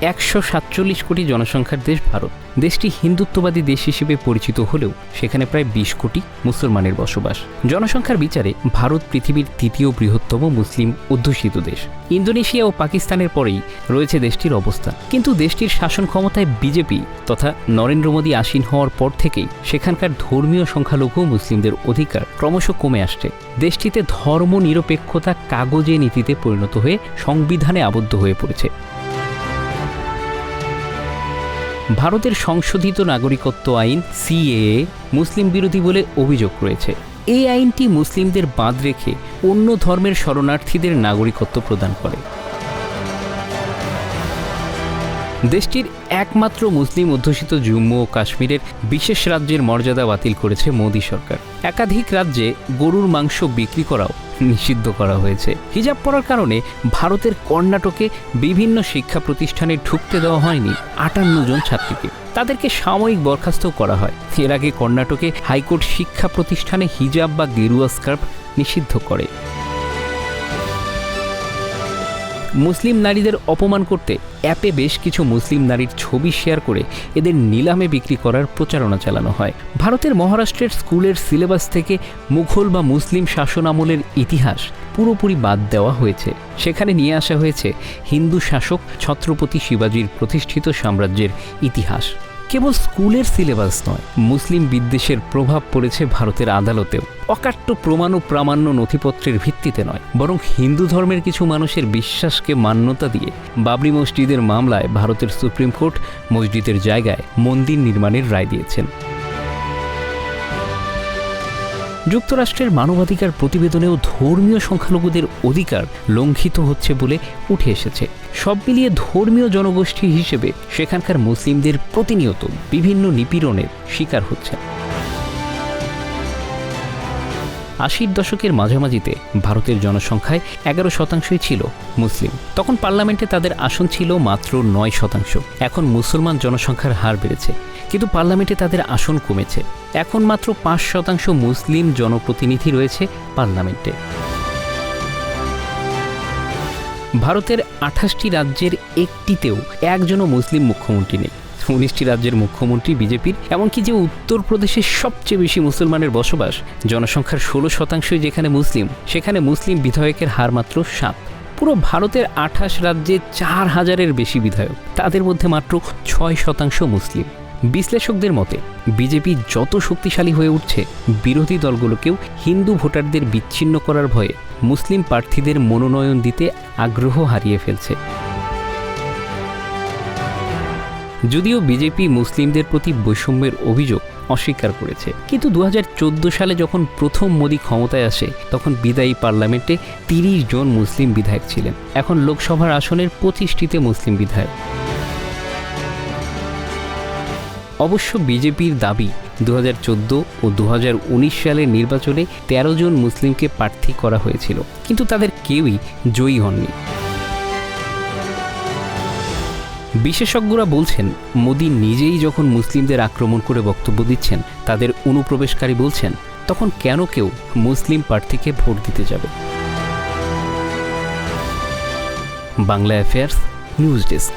একশো সাতচল্লিশ কোটি জনসংখ্যার দেশ ভারত। দেশটি হিন্দুত্ববাদী দেশ হিসেবে পরিচিত হলেও সেখানে প্রায় বিশ কোটি মুসলমানের বসবাস। জনসংখ্যার বিচারে ভারত পৃথিবীর তৃতীয় বৃহত্তম মুসলিম অধ্যুষিত দেশ। ইন্দোনেশিয়া ও পাকিস্তানের পরেই রয়েছে দেশটির অবস্থান। কিন্তু দেশটির শাসন ক্ষমতায় বিজেপি তথা নরেন্দ্র মোদী আসীন হওয়ার পর থেকেই সেখানকার ধর্মীয় সংখ্যালঘু মুসলিমদের অধিকার ক্রমশ কমে আসছে। দেশটিতে ধর্ম নিরপেক্ষতা কাগজে নীতিতে পরিণত হয়ে সংবিধানে আবদ্ধ হয়ে পড়েছে। ভারতের সংশোধিত নাগরিকত্ব আইন, সিএএ, মুসলিম বিরোধী বলে অভিযোগ রয়েছে। এই আইনটি মুসলিমদের বাঁধ রেখে অন্য ধর্মের শরণার্থীদের নাগরিকত্ব প্রদান করে। দেশটির একমাত্র মুসলিম অধ্যুষিত জম্মু ও কাশ্মীরের বিশেষ রাজ্যের মর্যাদা বাতিল করেছে মোদী সরকার। একাধিক রাজ্যে গরুর মাংস বিক্রি করাও নিষিদ্ধ করা হয়েছে। হিজাব পরার কারণে ভারতের কর্ণাটকে বিভিন্ন শিক্ষা প্রতিষ্ঠানে ঢুকতে দেওয়া হয়নি আটান্ন জন ছাত্রীকে। তাদেরকে সাময়িক বরখাস্ত করা হয়। এর আগে কর্ণাটকে হাইকোর্ট শিক্ষা প্রতিষ্ঠানে হিজাব বা গেরুয়া স্কার্ফ নিষিদ্ধ করে। মুসলিম নারীদের অপমান করতে অ্যাপে বেশ কিছু মুসলিম নারীর ছবি শেয়ার করে এদের নিলামে বিক্রি করার প্রচারণা চালানো হয়। ভারতের মহারাষ্ট্রের স্কুলের সিলেবাস থেকে মুঘল বা মুসলিম শাসন আমলের ইতিহাস পুরোপুরি বাদ দেওয়া হয়েছে। সেখানে নিয়ে আসা হয়েছে হিন্দু শাসক ছত্রপতি শিবাজির প্রতিষ্ঠিত সাম্রাজ্যের ইতিহাস। কেবল স্কুলের সিলেবাস নয়, মুসলিম বিদ্বেষের প্রভাব পড়েছে ভারতের আদালতেও। অকাট্য প্রমাণ ও প্রামাণ্য নথিপত্রের ভিত্তিতে নয়, বরং হিন্দু ধর্মের কিছু মানুষের বিশ্বাসকে মান্যতা দিয়ে বাবরি মসজিদের মামলায় ভারতের সুপ্রিম কোর্ট মসজিদের জায়গায় মন্দির নির্মাণের রায় দিয়েছেন। যুক্তরাষ্ট্রের মানবাধিকার প্রতিবেদনেও ধর্মীয় সংখ্যালঘুদের অধিকার লঙ্ঘিত হচ্ছে বলে উঠে এসেছে। সব মিলিয়ে ধর্মীয় জনগোষ্ঠী হিসেবে সেখানকার মুসলিমদের প্রতিনিয়ত বিভিন্ন নিপীড়নের শিকার হচ্ছে। আশির দশকের মাঝামাঝিতে ভারতের জনসংখ্যায় এগারো শতাংশই ছিল মুসলিম। তখন পার্লামেন্টে তাদের আসন ছিল মাত্র নয় শতাংশ। এখন মুসলমান জনসংখ্যার হার বেড়েছে। কিন্তু পার্লামেন্টে তাদের আসন কমেছে। এখন মাত্র পাঁচ শতাংশ মুসলিম জনপ্রতিনিধি রয়েছে পার্লামেন্টে। ভারতের আঠাশটি রাজ্যের একটিতেও একজনও মুসলিম মুখ্যমন্ত্রী নেই। উনিশটি রাজ্যের মুখ্যমন্ত্রী বিজেপির, এমনকি যে উত্তরপ্রদেশে সবচেয়ে বেশি মুসলমানের বসবাস, জনসংখ্যার ষোলো শতাংশই যেখানে মুসলিম, সেখানে মুসলিম বিধায়কের হার মাত্র সাত। পুরো ভারতের আঠাশ রাজ্যে চার হাজারের বেশি বিধায়ক, তাদের মধ্যে মাত্র ছয় শতাংশ মুসলিম। বিশ্লেষকদের মতে, বিজেপি যত শক্তিশালী হয়ে উঠছে, বিরোধী দলগুলোকেও হিন্দু ভোটারদের বিচ্ছিন্ন করার ভয়ে মুসলিম প্রার্থীদের মনোনয়ন দিতে আগ্রহ হারিয়ে ফেলছে। যদিও বিজেপি মুসলিমদের প্রতি বৈষম্যের অভিযোগ অস্বীকার করেছে, কিন্তু দু হাজার চোদ্দ সালে যখন প্রথম মোদি ক্ষমতায় আসে, তখন বিদায়ী পার্লামেন্টে তিরিশ জন মুসলিম বিধায়ক ছিলেন। এখন লোকসভার আসনের পঁচিশটিতে মুসলিম বিধায়ক। অবশ্য বিজেপির দাবি দু হাজার চোদ্দ ও দু হাজার উনিশ সালের নির্বাচনে ১৩ জন মুসলিমকে প্রার্থী করা হয়েছিল, কিন্তু তাদের কেউই জয়ী হননি। বিশেষজ্ঞরা বলছেন, মোদী নিজেই যখন মুসলিমদের আক্রমণ করে বক্তব্য দিচ্ছেন, তাদের অনুপ্রবেশকারী বলছেন, তখন কেন কেউ মুসলিম প্রার্থীকে ভোট দিতে যাবে? Bangla affairs, news desk.